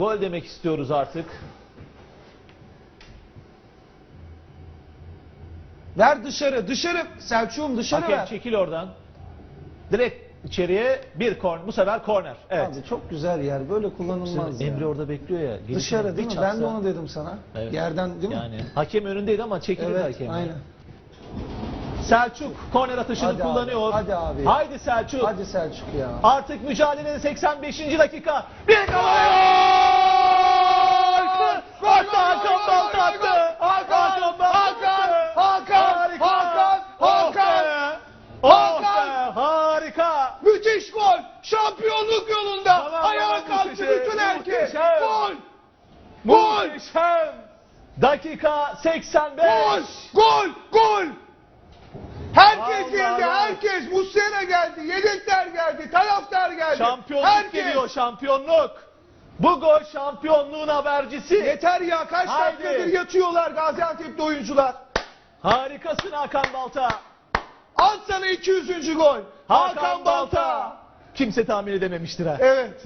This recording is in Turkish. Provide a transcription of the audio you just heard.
Gol demek istiyoruz artık. Ver dışarı, dışarı. Selçuk'um dışarı Hakem ver. çekil oradan. Direkt içeriye bir korner. Bu sefer korner. Evet. Abi çok güzel yer. Böyle kullanılmaz ya. Emre orada bekliyor ya. Gelip Dışarı değil mi? Ben de onu dedim sana. Evet. Yerden değil mi? Yani hakem önündeydi ama çekildi Evet, hakem. aynen. Selçuk korner atışını Hadi abi, kullanıyor. hadi abi. Haydi Selçuk. Hadi Selçuk ya. Artık mücadelenin 85. dakika. Bir! Gol! Attı Hakan Balta attı. Hakan! Balta Hakan! attı. Hakan! Harika. Hakan! Oh be! Hakan! Oh Hakan! be! Müthiş gol! Şampiyonluk yolunda! Tamam, Ayağa kalktı muhteşem, bütün herkes! Gol! Gol! Muhteşem! Dakika 85. Gol! Gol! Gol! Herkes Allah geldi, Allah. herkes. Muslera geldi, yedekler geldi, taraftar geldi. Şampiyonluk herkes. geliyor, şampiyonluk. Bu gol şampiyonluğun habercisi. Yeter ya, kaç Haydi. dakikadır yatıyorlar Gaziantep'te oyuncular. Harikasın Hakan Balta. Al sana 200. gol. Hakan Balta. Kimse tahmin edememiştir ha. Evet.